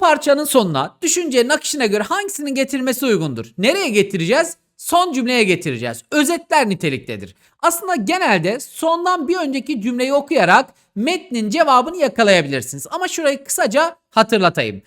parçanın sonuna düşüncenin akışına göre hangisinin getirilmesi uygundur? Nereye getireceğiz? Son cümleye getireceğiz. Özetler niteliktedir. Aslında genelde sondan bir önceki cümleyi okuyarak metnin cevabını yakalayabilirsiniz. Ama şurayı kısaca hatırlatayım.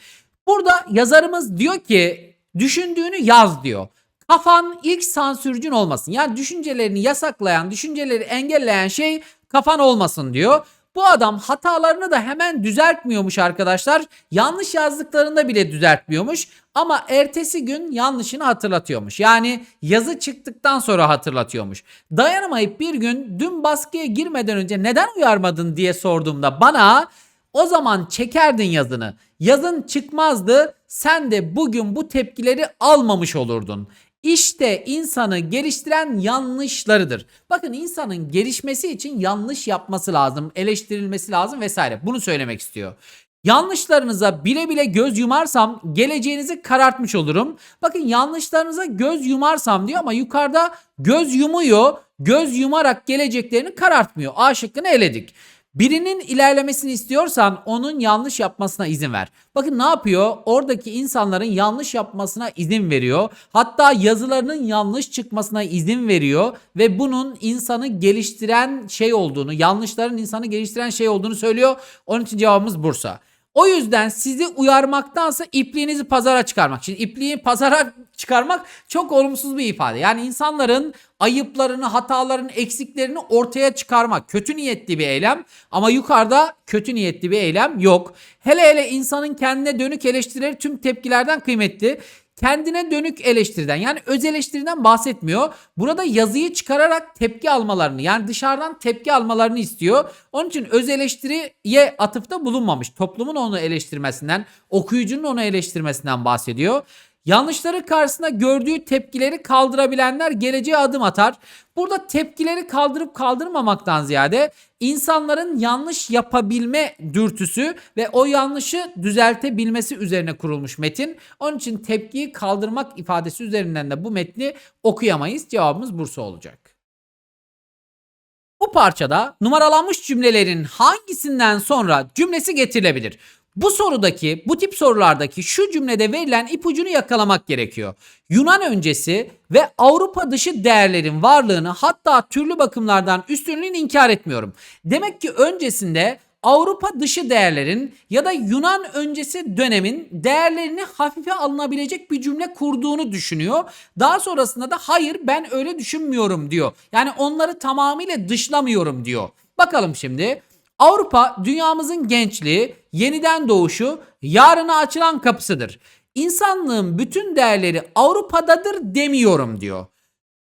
Burada yazarımız diyor ki düşündüğünü yaz diyor. Kafan ilk sansürcün olmasın. Yani düşüncelerini yasaklayan, düşünceleri engelleyen şey kafan olmasın diyor. Bu adam hatalarını da hemen düzeltmiyormuş arkadaşlar. Yanlış yazdıklarında bile düzeltmiyormuş. Ama ertesi gün yanlışını hatırlatıyormuş. Yani yazı çıktıktan sonra hatırlatıyormuş. Dayanamayıp bir gün dün baskıya girmeden önce neden uyarmadın diye sorduğumda bana o zaman çekerdin yazını. Yazın çıkmazdı. Sen de bugün bu tepkileri almamış olurdun. İşte insanı geliştiren yanlışlarıdır. Bakın insanın gelişmesi için yanlış yapması lazım, eleştirilmesi lazım vesaire. Bunu söylemek istiyor. Yanlışlarınıza bile bile göz yumarsam geleceğinizi karartmış olurum. Bakın yanlışlarınıza göz yumarsam diyor ama yukarıda göz yumuyor. Göz yumarak geleceklerini karartmıyor. A şıkkını eledik. Birinin ilerlemesini istiyorsan onun yanlış yapmasına izin ver. Bakın ne yapıyor? Oradaki insanların yanlış yapmasına izin veriyor. Hatta yazılarının yanlış çıkmasına izin veriyor ve bunun insanı geliştiren şey olduğunu, yanlışların insanı geliştiren şey olduğunu söylüyor. Onun için cevabımız Bursa. O yüzden sizi uyarmaktansa ipliğinizi pazara çıkarmak. Şimdi ipliği pazara çıkarmak çok olumsuz bir ifade. Yani insanların ayıplarını, hatalarını, eksiklerini ortaya çıkarmak. Kötü niyetli bir eylem ama yukarıda kötü niyetli bir eylem yok. Hele hele insanın kendine dönük eleştirileri tüm tepkilerden kıymetli kendine dönük eleştiriden yani öz eleştiriden bahsetmiyor. Burada yazıyı çıkararak tepki almalarını yani dışarıdan tepki almalarını istiyor. Onun için öz eleştiriye atıfta bulunmamış. Toplumun onu eleştirmesinden, okuyucunun onu eleştirmesinden bahsediyor. Yanlışları karşısında gördüğü tepkileri kaldırabilenler geleceğe adım atar. Burada tepkileri kaldırıp kaldırmamaktan ziyade insanların yanlış yapabilme dürtüsü ve o yanlışı düzeltebilmesi üzerine kurulmuş metin. Onun için tepkiyi kaldırmak ifadesi üzerinden de bu metni okuyamayız. Cevabımız Bursa olacak. Bu parçada numaralanmış cümlelerin hangisinden sonra cümlesi getirilebilir? Bu sorudaki, bu tip sorulardaki şu cümlede verilen ipucunu yakalamak gerekiyor. Yunan öncesi ve Avrupa dışı değerlerin varlığını hatta türlü bakımlardan üstünlüğünü inkar etmiyorum. Demek ki öncesinde Avrupa dışı değerlerin ya da Yunan öncesi dönemin değerlerini hafife alınabilecek bir cümle kurduğunu düşünüyor. Daha sonrasında da hayır ben öyle düşünmüyorum diyor. Yani onları tamamıyla dışlamıyorum diyor. Bakalım şimdi. Avrupa dünyamızın gençliği, yeniden doğuşu, yarına açılan kapısıdır. İnsanlığın bütün değerleri Avrupa'dadır demiyorum diyor.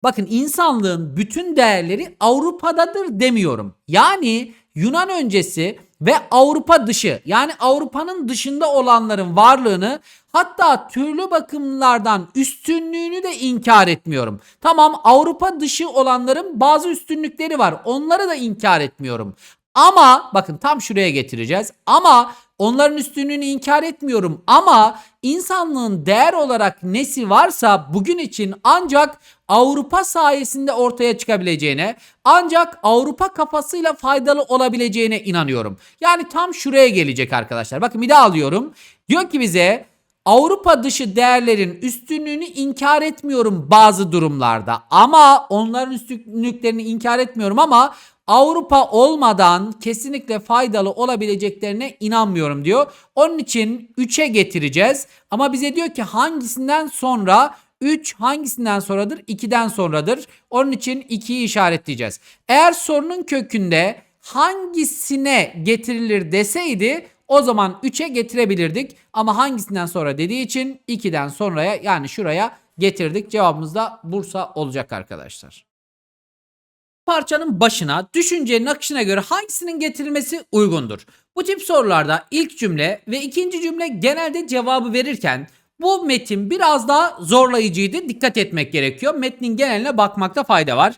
Bakın insanlığın bütün değerleri Avrupa'dadır demiyorum. Yani Yunan öncesi ve Avrupa dışı yani Avrupa'nın dışında olanların varlığını hatta türlü bakımlardan üstünlüğünü de inkar etmiyorum. Tamam Avrupa dışı olanların bazı üstünlükleri var. Onları da inkar etmiyorum. Ama bakın tam şuraya getireceğiz. Ama onların üstünlüğünü inkar etmiyorum. Ama insanlığın değer olarak nesi varsa bugün için ancak Avrupa sayesinde ortaya çıkabileceğine, ancak Avrupa kafasıyla faydalı olabileceğine inanıyorum. Yani tam şuraya gelecek arkadaşlar. Bakın bir daha alıyorum. Diyor ki bize Avrupa dışı değerlerin üstünlüğünü inkar etmiyorum bazı durumlarda. Ama onların üstünlüklerini inkar etmiyorum ama Avrupa olmadan kesinlikle faydalı olabileceklerine inanmıyorum diyor. Onun için 3'e getireceğiz. Ama bize diyor ki hangisinden sonra 3 hangisinden sonradır? 2'den sonradır. Onun için 2'yi işaretleyeceğiz. Eğer sorunun kökünde hangisine getirilir deseydi o zaman 3'e getirebilirdik. Ama hangisinden sonra dediği için 2'den sonraya yani şuraya getirdik. Cevabımız da Bursa olacak arkadaşlar parçanın başına düşüncenin akışına göre hangisinin getirilmesi uygundur? Bu tip sorularda ilk cümle ve ikinci cümle genelde cevabı verirken bu metin biraz daha zorlayıcıydı. Dikkat etmek gerekiyor. Metnin geneline bakmakta fayda var.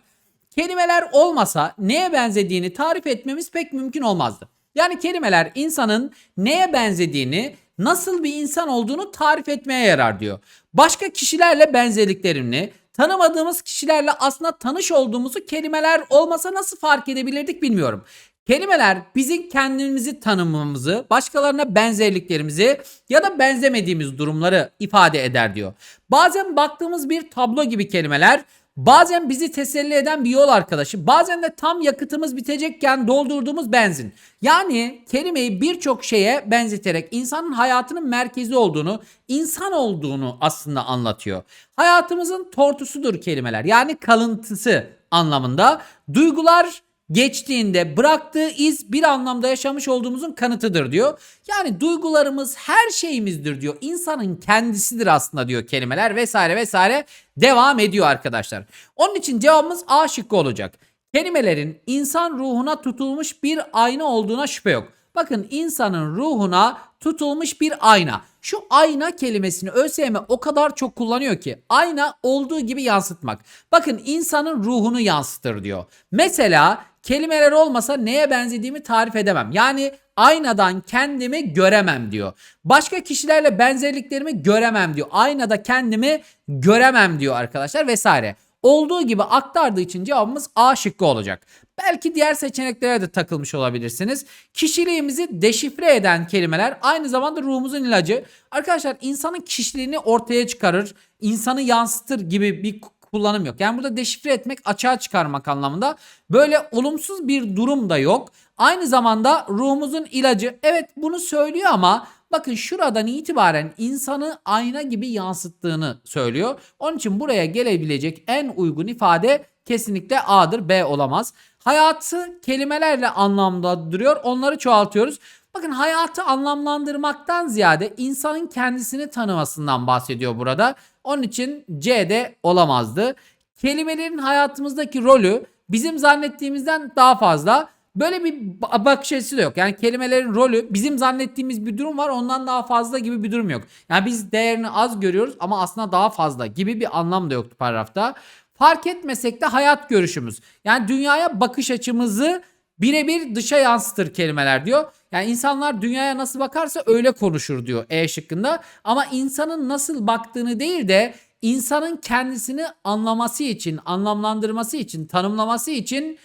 Kelimeler olmasa neye benzediğini tarif etmemiz pek mümkün olmazdı. Yani kelimeler insanın neye benzediğini, nasıl bir insan olduğunu tarif etmeye yarar diyor. Başka kişilerle benzerliklerini, tanımadığımız kişilerle aslında tanış olduğumuzu kelimeler olmasa nasıl fark edebilirdik bilmiyorum. Kelimeler bizim kendimizi tanımımızı, başkalarına benzerliklerimizi ya da benzemediğimiz durumları ifade eder diyor. Bazen baktığımız bir tablo gibi kelimeler Bazen bizi teselli eden bir yol arkadaşı, bazen de tam yakıtımız bitecekken doldurduğumuz benzin. Yani kelimeyi birçok şeye benzeterek insanın hayatının merkezi olduğunu, insan olduğunu aslında anlatıyor. Hayatımızın tortusudur kelimeler. Yani kalıntısı anlamında. Duygular geçtiğinde bıraktığı iz bir anlamda yaşamış olduğumuzun kanıtıdır diyor. Yani duygularımız her şeyimizdir diyor. İnsanın kendisidir aslında diyor kelimeler vesaire vesaire devam ediyor arkadaşlar. Onun için cevabımız A şıkkı olacak. Kelimelerin insan ruhuna tutulmuş bir ayna olduğuna şüphe yok. Bakın insanın ruhuna tutulmuş bir ayna. Şu ayna kelimesini ÖSYM o kadar çok kullanıyor ki ayna olduğu gibi yansıtmak. Bakın insanın ruhunu yansıtır diyor. Mesela kelimeler olmasa neye benzediğimi tarif edemem. Yani aynadan kendimi göremem diyor. Başka kişilerle benzerliklerimi göremem diyor. Aynada kendimi göremem diyor arkadaşlar vesaire. Olduğu gibi aktardığı için cevabımız A şıkkı olacak. Belki diğer seçeneklere de takılmış olabilirsiniz. Kişiliğimizi deşifre eden kelimeler aynı zamanda ruhumuzun ilacı. Arkadaşlar insanın kişiliğini ortaya çıkarır, insanı yansıtır gibi bir kullanım yok. Yani burada deşifre etmek, açığa çıkarmak anlamında. Böyle olumsuz bir durum da yok. Aynı zamanda ruhumuzun ilacı. Evet bunu söylüyor ama bakın şuradan itibaren insanı ayna gibi yansıttığını söylüyor. Onun için buraya gelebilecek en uygun ifade kesinlikle A'dır, B olamaz. Hayatı kelimelerle anlamlandırıyor. Onları çoğaltıyoruz. Bakın hayatı anlamlandırmaktan ziyade insanın kendisini tanımasından bahsediyor burada. Onun için C de olamazdı. Kelimelerin hayatımızdaki rolü bizim zannettiğimizden daha fazla. Böyle bir ba- bakış açısı da yok. Yani kelimelerin rolü bizim zannettiğimiz bir durum var ondan daha fazla gibi bir durum yok. Yani biz değerini az görüyoruz ama aslında daha fazla gibi bir anlam da yoktu paragrafta. Fark etmesek de hayat görüşümüz. Yani dünyaya bakış açımızı birebir dışa yansıtır kelimeler diyor. Yani insanlar dünyaya nasıl bakarsa öyle konuşur diyor E şıkkında. Ama insanın nasıl baktığını değil de insanın kendisini anlaması için, anlamlandırması için, tanımlaması için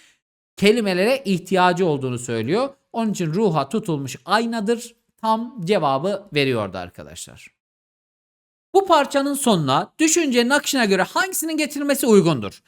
kelimelere ihtiyacı olduğunu söylüyor. Onun için ruha tutulmuş aynadır. Tam cevabı veriyordu arkadaşlar. Bu parçanın sonuna düşüncenin akışına göre hangisinin getirilmesi uygundur?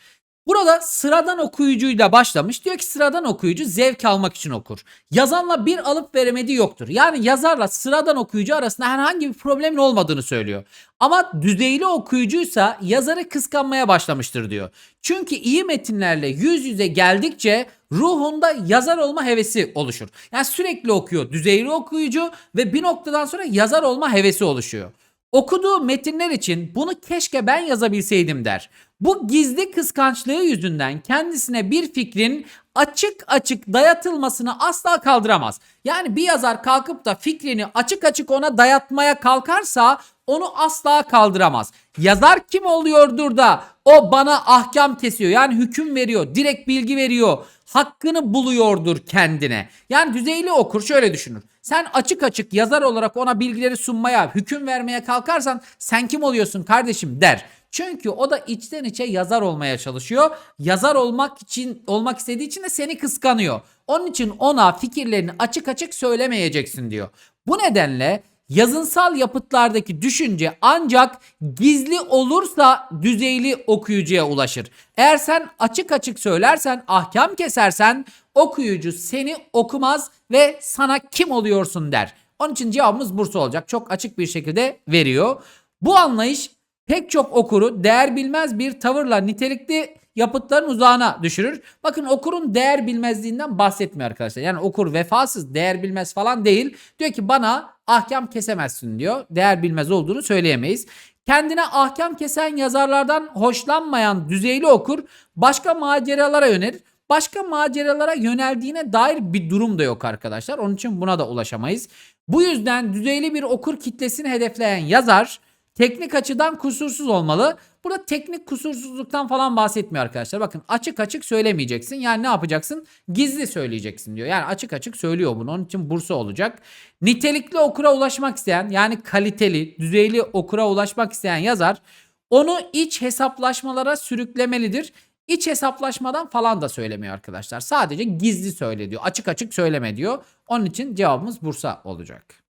Burada sıradan okuyucuyla başlamış. Diyor ki sıradan okuyucu zevk almak için okur. Yazanla bir alıp veremediği yoktur. Yani yazarla sıradan okuyucu arasında herhangi bir problemin olmadığını söylüyor. Ama düzeyli okuyucuysa yazarı kıskanmaya başlamıştır diyor. Çünkü iyi metinlerle yüz yüze geldikçe ruhunda yazar olma hevesi oluşur. Yani sürekli okuyor düzeyli okuyucu ve bir noktadan sonra yazar olma hevesi oluşuyor. Okuduğu metinler için bunu keşke ben yazabilseydim der. Bu gizli kıskançlığı yüzünden kendisine bir fikrin açık açık dayatılmasını asla kaldıramaz. Yani bir yazar kalkıp da fikrini açık açık ona dayatmaya kalkarsa onu asla kaldıramaz. Yazar kim oluyordur da o bana ahkam kesiyor yani hüküm veriyor, direkt bilgi veriyor, hakkını buluyordur kendine. Yani düzeyli okur şöyle düşünür. Sen açık açık yazar olarak ona bilgileri sunmaya, hüküm vermeye kalkarsan sen kim oluyorsun kardeşim der. Çünkü o da içten içe yazar olmaya çalışıyor. Yazar olmak için olmak istediği için de seni kıskanıyor. Onun için ona fikirlerini açık açık söylemeyeceksin diyor. Bu nedenle yazınsal yapıtlardaki düşünce ancak gizli olursa düzeyli okuyucuya ulaşır. Eğer sen açık açık söylersen, ahkam kesersen okuyucu seni okumaz ve sana kim oluyorsun der. Onun için cevabımız Bursa olacak. Çok açık bir şekilde veriyor. Bu anlayış pek çok okuru değer bilmez bir tavırla nitelikli yapıtların uzağına düşürür. Bakın okurun değer bilmezliğinden bahsetmiyor arkadaşlar. Yani okur vefasız, değer bilmez falan değil. Diyor ki bana ahkam kesemezsin diyor. Değer bilmez olduğunu söyleyemeyiz. Kendine ahkam kesen yazarlardan hoşlanmayan düzeyli okur başka maceralara yönelir. Başka maceralara yöneldiğine dair bir durum da yok arkadaşlar. Onun için buna da ulaşamayız. Bu yüzden düzeyli bir okur kitlesini hedefleyen yazar teknik açıdan kusursuz olmalı. Burada teknik kusursuzluktan falan bahsetmiyor arkadaşlar. Bakın açık açık söylemeyeceksin. Yani ne yapacaksın? Gizli söyleyeceksin diyor. Yani açık açık söylüyor bunu. Onun için bursa olacak. Nitelikli okura ulaşmak isteyen yani kaliteli, düzeyli okura ulaşmak isteyen yazar onu iç hesaplaşmalara sürüklemelidir. İç hesaplaşmadan falan da söylemiyor arkadaşlar. Sadece gizli söyle diyor. Açık açık söyleme diyor. Onun için cevabımız Bursa olacak.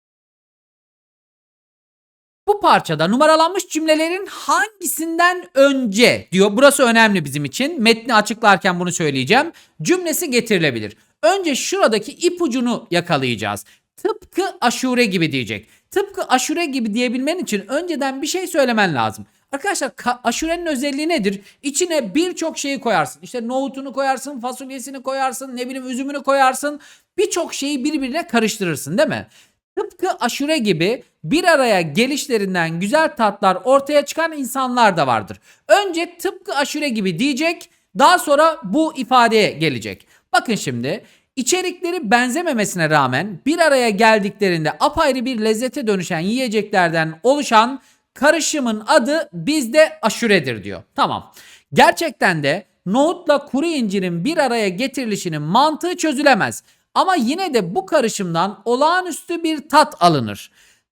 Bu parçada numaralanmış cümlelerin hangisinden önce diyor. Burası önemli bizim için. Metni açıklarken bunu söyleyeceğim. Cümlesi getirilebilir. Önce şuradaki ipucunu yakalayacağız. Tıpkı aşure gibi diyecek. Tıpkı aşure gibi diyebilmen için önceden bir şey söylemen lazım. Arkadaşlar ka- aşurenin özelliği nedir? İçine birçok şeyi koyarsın. İşte nohutunu koyarsın, fasulyesini koyarsın, ne bileyim üzümünü koyarsın. Birçok şeyi birbirine karıştırırsın değil mi? Tıpkı aşure gibi bir araya gelişlerinden güzel tatlar ortaya çıkan insanlar da vardır. Önce tıpkı aşure gibi diyecek, daha sonra bu ifadeye gelecek. Bakın şimdi içerikleri benzememesine rağmen bir araya geldiklerinde apayrı bir lezzete dönüşen yiyeceklerden oluşan karışımın adı bizde aşuredir diyor. Tamam. Gerçekten de nohutla kuru incirin bir araya getirilişinin mantığı çözülemez. Ama yine de bu karışımdan olağanüstü bir tat alınır.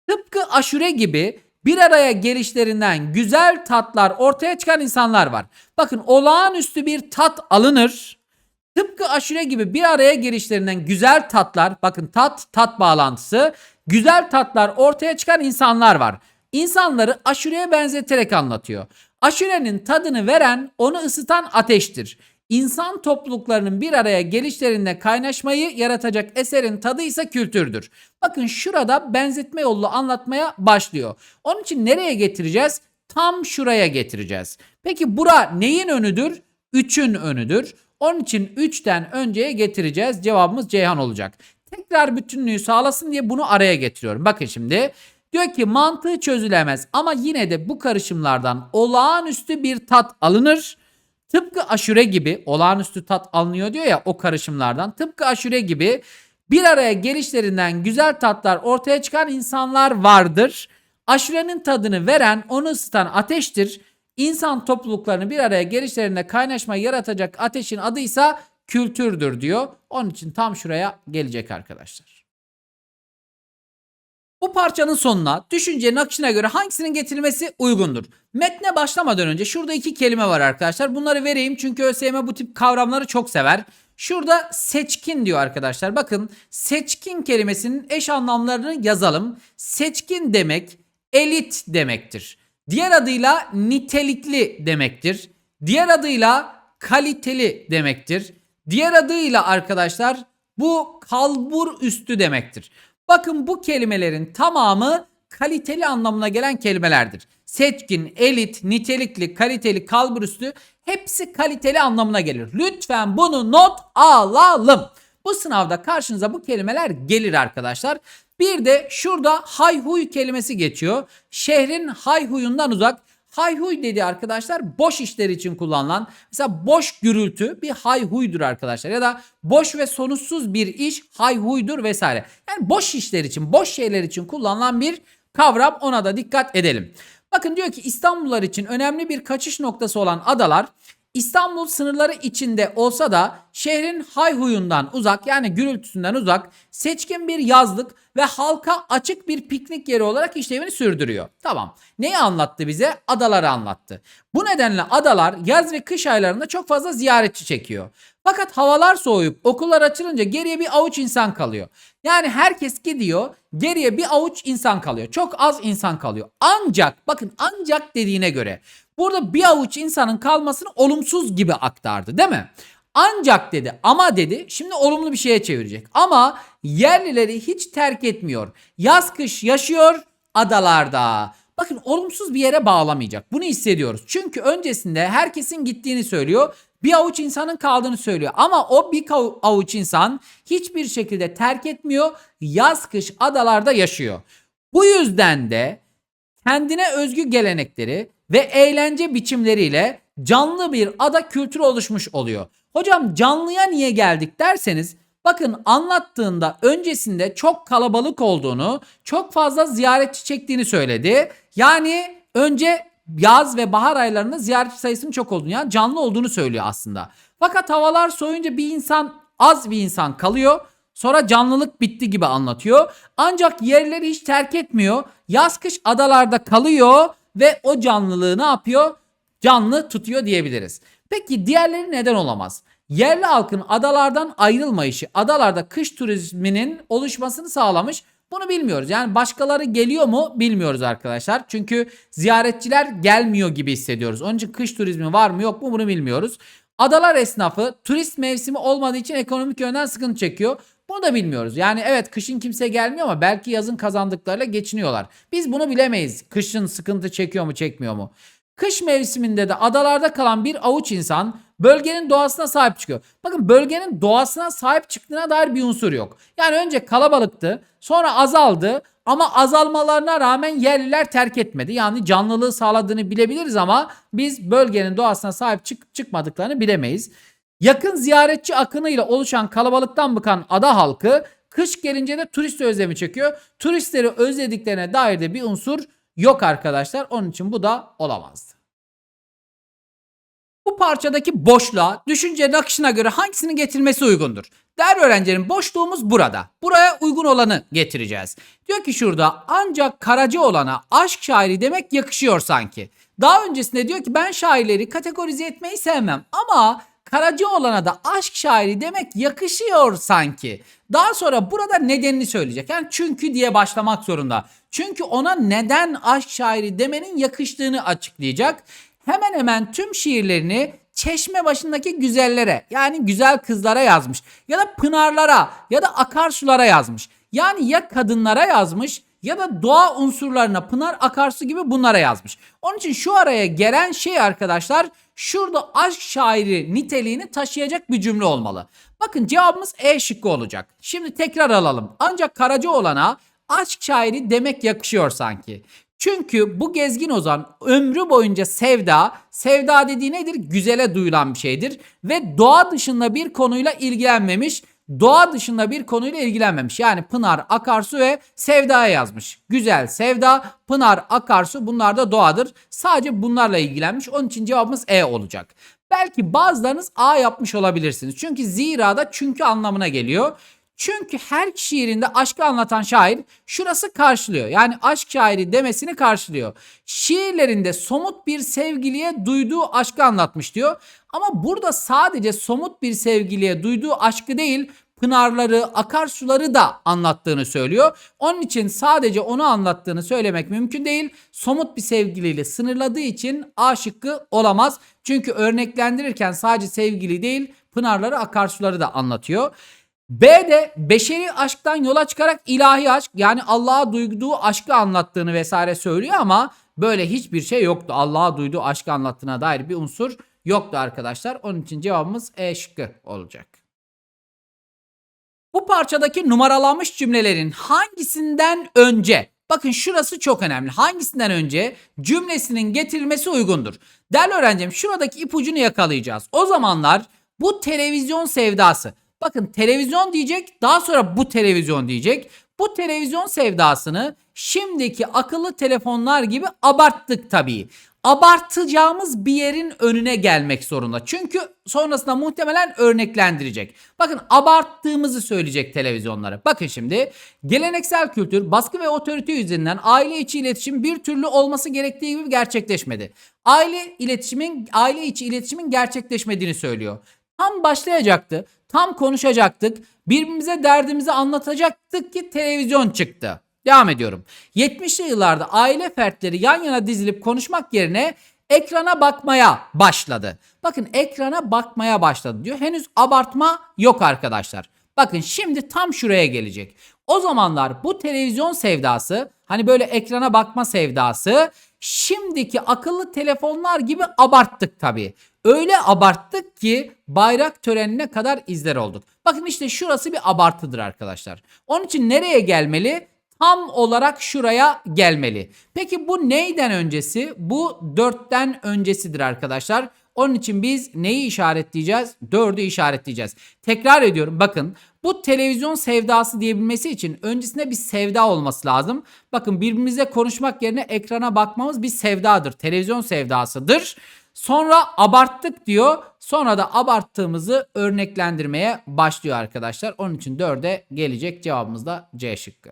Tıpkı aşure gibi bir araya gelişlerinden güzel tatlar ortaya çıkan insanlar var. Bakın olağanüstü bir tat alınır. Tıpkı aşure gibi bir araya gelişlerinden güzel tatlar, bakın tat, tat bağlantısı, güzel tatlar ortaya çıkan insanlar var. İnsanları aşureye benzeterek anlatıyor. Aşurenin tadını veren, onu ısıtan ateştir. İnsan topluluklarının bir araya gelişlerinde kaynaşmayı yaratacak eserin tadı ise kültürdür. Bakın şurada benzetme yollu anlatmaya başlıyor. Onun için nereye getireceğiz? Tam şuraya getireceğiz. Peki bura neyin önüdür? 3'ün önüdür. Onun için 3'ten önceye getireceğiz. Cevabımız Ceyhan olacak. Tekrar bütünlüğü sağlasın diye bunu araya getiriyorum. Bakın şimdi. Diyor ki mantığı çözülemez ama yine de bu karışımlardan olağanüstü bir tat alınır. Tıpkı aşure gibi olağanüstü tat alınıyor diyor ya o karışımlardan. Tıpkı aşure gibi bir araya gelişlerinden güzel tatlar ortaya çıkan insanlar vardır. Aşurenin tadını veren, onu ısıtan ateştir. İnsan topluluklarını bir araya gelişlerinde kaynaşma yaratacak ateşin adı ise kültürdür diyor. Onun için tam şuraya gelecek arkadaşlar. Bu parçanın sonuna düşüncenin akışına göre hangisinin getirilmesi uygundur? Metne başlamadan önce şurada iki kelime var arkadaşlar. Bunları vereyim çünkü ÖSYM bu tip kavramları çok sever. Şurada seçkin diyor arkadaşlar. Bakın seçkin kelimesinin eş anlamlarını yazalım. Seçkin demek elit demektir. Diğer adıyla nitelikli demektir. Diğer adıyla kaliteli demektir. Diğer adıyla arkadaşlar bu kalbur üstü demektir. Bakın bu kelimelerin tamamı kaliteli anlamına gelen kelimelerdir. Seçkin, elit, nitelikli, kaliteli, kalbur üstü hepsi kaliteli anlamına gelir. Lütfen bunu not alalım. Bu sınavda karşınıza bu kelimeler gelir arkadaşlar. Bir de şurada hayhuy kelimesi geçiyor. Şehrin hayhuyundan uzak. Hayhuy dedi arkadaşlar boş işler için kullanılan mesela boş gürültü bir hayhuydur arkadaşlar ya da boş ve sonuçsuz bir iş hayhuydur vesaire. Yani boş işler için boş şeyler için kullanılan bir kavram ona da dikkat edelim. Bakın diyor ki İstanbullular için önemli bir kaçış noktası olan adalar İstanbul sınırları içinde olsa da şehrin hayhuyundan uzak yani gürültüsünden uzak seçkin bir yazlık ve halka açık bir piknik yeri olarak işlevini sürdürüyor. Tamam. Neyi anlattı bize? Adaları anlattı. Bu nedenle adalar yaz ve kış aylarında çok fazla ziyaretçi çekiyor. Fakat havalar soğuyup okullar açılınca geriye bir avuç insan kalıyor. Yani herkes gidiyor, geriye bir avuç insan kalıyor. Çok az insan kalıyor. Ancak bakın ancak dediğine göre burada bir avuç insanın kalmasını olumsuz gibi aktardı değil mi? Ancak dedi ama dedi şimdi olumlu bir şeye çevirecek. Ama yerlileri hiç terk etmiyor. Yaz kış yaşıyor adalarda. Bakın olumsuz bir yere bağlamayacak. Bunu hissediyoruz. Çünkü öncesinde herkesin gittiğini söylüyor. Bir avuç insanın kaldığını söylüyor. Ama o bir avuç insan hiçbir şekilde terk etmiyor. Yaz kış adalarda yaşıyor. Bu yüzden de kendine özgü gelenekleri ve eğlence biçimleriyle canlı bir ada kültürü oluşmuş oluyor. Hocam canlıya niye geldik derseniz bakın anlattığında öncesinde çok kalabalık olduğunu, çok fazla ziyaretçi çektiğini söyledi. Yani önce yaz ve bahar aylarında ziyaretçi sayısının çok olduğunu yani canlı olduğunu söylüyor aslında. Fakat havalar soğuyunca bir insan az bir insan kalıyor. Sonra canlılık bitti gibi anlatıyor. Ancak yerleri hiç terk etmiyor. Yaz kış adalarda kalıyor ve o canlılığı ne yapıyor? Canlı tutuyor diyebiliriz. Peki diğerleri neden olamaz? Yerli halkın adalardan ayrılmayışı, adalarda kış turizminin oluşmasını sağlamış. Bunu bilmiyoruz. Yani başkaları geliyor mu bilmiyoruz arkadaşlar. Çünkü ziyaretçiler gelmiyor gibi hissediyoruz. Onun için kış turizmi var mı yok mu bunu bilmiyoruz. Adalar esnafı turist mevsimi olmadığı için ekonomik yönden sıkıntı çekiyor. Bunu da bilmiyoruz. Yani evet kışın kimse gelmiyor ama belki yazın kazandıklarıyla geçiniyorlar. Biz bunu bilemeyiz. Kışın sıkıntı çekiyor mu çekmiyor mu? Kış mevsiminde de adalarda kalan bir avuç insan bölgenin doğasına sahip çıkıyor. Bakın bölgenin doğasına sahip çıktığına dair bir unsur yok. Yani önce kalabalıktı, sonra azaldı ama azalmalarına rağmen yerliler terk etmedi. Yani canlılığı sağladığını bilebiliriz ama biz bölgenin doğasına sahip çık çıkmadıklarını bilemeyiz. Yakın ziyaretçi akınıyla oluşan kalabalıktan bıkan ada halkı kış gelince de turist özlemi çekiyor. Turistleri özlediklerine dair de bir unsur yok arkadaşlar. Onun için bu da olamazdı. Bu parçadaki boşluğa düşünce akışına göre hangisinin getirilmesi uygundur? Değerli öğrencilerim boşluğumuz burada. Buraya uygun olanı getireceğiz. Diyor ki şurada ancak Karaca olana aşk şairi demek yakışıyor sanki. Daha öncesinde diyor ki ben şairleri kategorize etmeyi sevmem ama Karaca olana da aşk şairi demek yakışıyor sanki. Daha sonra burada nedenini söyleyecek. Yani çünkü diye başlamak zorunda. Çünkü ona neden aşk şairi demenin yakıştığını açıklayacak. Hemen hemen tüm şiirlerini çeşme başındaki güzellere yani güzel kızlara yazmış. Ya da pınarlara ya da akarsulara yazmış. Yani ya kadınlara yazmış ya da doğa unsurlarına pınar akarsu gibi bunlara yazmış. Onun için şu araya gelen şey arkadaşlar şurada aşk şairi niteliğini taşıyacak bir cümle olmalı. Bakın cevabımız E şıkkı olacak. Şimdi tekrar alalım. Ancak Karaca olana aşk şairi demek yakışıyor sanki. Çünkü bu gezgin ozan ömrü boyunca sevda, sevda dediği nedir? Güzele duyulan bir şeydir ve doğa dışında bir konuyla ilgilenmemiş, doğa dışında bir konuyla ilgilenmemiş. Yani Pınar, Akarsu ve Sevda'ya yazmış. Güzel, Sevda, Pınar, Akarsu bunlar da doğadır. Sadece bunlarla ilgilenmiş. Onun için cevabımız E olacak. Belki bazılarınız A yapmış olabilirsiniz. Çünkü zira da çünkü anlamına geliyor. Çünkü her şiirinde aşkı anlatan şair şurası karşılıyor. Yani aşk şairi demesini karşılıyor. Şiirlerinde somut bir sevgiliye duyduğu aşkı anlatmış diyor. Ama burada sadece somut bir sevgiliye duyduğu aşkı değil, pınarları, akarsuları da anlattığını söylüyor. Onun için sadece onu anlattığını söylemek mümkün değil. Somut bir sevgiliyle sınırladığı için A olamaz. Çünkü örneklendirirken sadece sevgili değil, pınarları, akarsuları da anlatıyor. B de beşeri aşktan yola çıkarak ilahi aşk yani Allah'a duyduğu aşkı anlattığını vesaire söylüyor ama böyle hiçbir şey yoktu. Allah'a duyduğu aşkı anlattığına dair bir unsur yoktu arkadaşlar. Onun için cevabımız E şıkkı olacak. Bu parçadaki numaralanmış cümlelerin hangisinden önce Bakın şurası çok önemli. Hangisinden önce cümlesinin getirilmesi uygundur? Değerli öğrencim şuradaki ipucunu yakalayacağız. O zamanlar bu televizyon sevdası. Bakın televizyon diyecek daha sonra bu televizyon diyecek. Bu televizyon sevdasını şimdiki akıllı telefonlar gibi abarttık tabii. Abartacağımız bir yerin önüne gelmek zorunda. Çünkü sonrasında muhtemelen örneklendirecek. Bakın abarttığımızı söyleyecek televizyonlara. Bakın şimdi geleneksel kültür baskı ve otorite yüzünden aile içi iletişim bir türlü olması gerektiği gibi gerçekleşmedi. Aile iletişimin aile içi iletişimin gerçekleşmediğini söylüyor. Tam başlayacaktı. Tam konuşacaktık. Birbirimize derdimizi anlatacaktık ki televizyon çıktı. Devam ediyorum. 70'li yıllarda aile fertleri yan yana dizilip konuşmak yerine ekrana bakmaya başladı. Bakın ekrana bakmaya başladı diyor. Henüz abartma yok arkadaşlar. Bakın şimdi tam şuraya gelecek. O zamanlar bu televizyon sevdası hani böyle ekrana bakma sevdası şimdiki akıllı telefonlar gibi abarttık tabii. Öyle abarttık ki bayrak törenine kadar izler olduk. Bakın işte şurası bir abartıdır arkadaşlar. Onun için nereye gelmeli? Tam olarak şuraya gelmeli. Peki bu neyden öncesi? Bu 4'ten öncesidir arkadaşlar. Onun için biz neyi işaretleyeceğiz? 4'ü işaretleyeceğiz. Tekrar ediyorum bakın bu televizyon sevdası diyebilmesi için öncesinde bir sevda olması lazım. Bakın birbirimizle konuşmak yerine ekrana bakmamız bir sevdadır. Televizyon sevdasıdır. Sonra abarttık diyor. Sonra da abarttığımızı örneklendirmeye başlıyor arkadaşlar. Onun için 4'e gelecek cevabımız da C şıkkı.